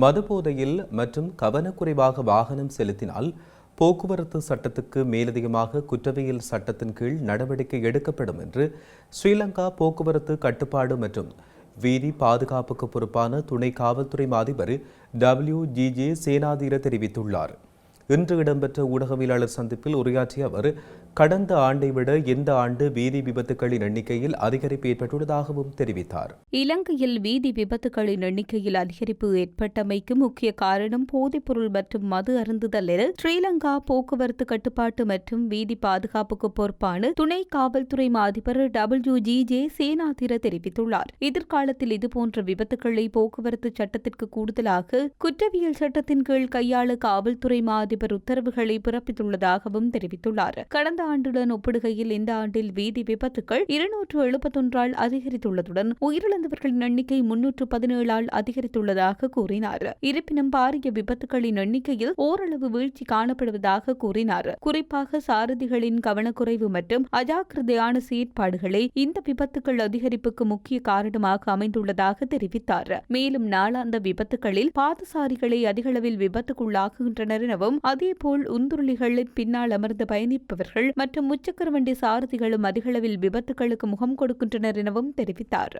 மதுபோதையில் மற்றும் கவனக்குறைவாக வாகனம் செலுத்தினால் போக்குவரத்து சட்டத்துக்கு மேலதிகமாக குற்றவியல் சட்டத்தின் கீழ் நடவடிக்கை எடுக்கப்படும் என்று ஸ்ரீலங்கா போக்குவரத்து கட்டுப்பாடு மற்றும் வீதி பாதுகாப்புக்கு பொறுப்பான துணை காவல்துறை அதிபர் டபிள்யூ ஜிஜே சேனாதீர தெரிவித்துள்ளார். இன்று இடம்பெற்ற ஊடகவியலாளர் சந்திப்பில் உரையாற்றிய அவர் கடந்த ஆண்டை விட இந்த ஆண்டு வீதி விபத்துகளின் எண்ணிக்கையில் அதிகரிப்பு ஏற்பட்டுள்ளதாகவும் தெரிவித்தார். இலங்கையில் வீதி விபத்துகளின் எண்ணிக்கையில் அதிகரிப்பு ஏற்பட்டமைக்கு முக்கிய காரணம் போதைப்பொருள் மற்றும் மது அருந்துதல் என ஸ்ரீலங்கா போக்குவரத்து கட்டுப்பாட்டு மற்றும் வீதி பாதுகாப்புக்கு பொறுப்பான துணை காவல்துறை அதிபர் டபிள்யூ ஜி ஜே சேனாதிர தெரிவித்துள்ளார். எதிர்காலத்தில் இதுபோன்ற விபத்துகளை போக்குவரத்து சட்டத்திற்கு கூடுதலாக குற்றவியல் சட்டத்தின் கீழ் கையாள காவல்துறை அதிபர் உத்தரவுகளை பிறப்பித்துள்ளதாகவும் தெரிவித்துள்ளார். கடந்த ஆண்டுடன் ஒப்பிடுகையில் இந்த ஆண்டில் வீதி விபத்துகள் இருநூற்று எழுபத்தொன்றால் அதிகரித்துள்ளதுடன் உயிரிழந்தவர்களின் எண்ணிக்கை முன்னூற்று பதினேழால் அதிகரித்துள்ளதாக கூறினார். இருப்பினும் பாரிய விபத்துகளின் எண்ணிக்கையில் ஓரளவு வீழ்ச்சி காணப்படுவதாக கூறினார். குறிப்பாக சாரதிகளின் கவனக்குறைவு மற்றும் அஜாக்கிரதையான செயற்பாடுகளே இந்த விபத்துகள் அதிகரிப்புக்கு முக்கிய காரணமாக அமைந்துள்ளதாக தெரிவித்தார். மேலும் நாளாந்த விபத்துகளில் பாதசாரிகளை அதிகளவில் விபத்துக்குள்ளாக்குகின்றனர் எனவும் அதேபோல் உந்துருளிகளின் பின்னால் அமர்ந்து பயணிப்பவர்கள் மற்றும் முச்சக்கர வண்டி சாரதிகளும் அதிகளவில் விபத்துகளுக்கு முகம் கொடுக்கின்றனர் எனவும் தெரிவித்தார்.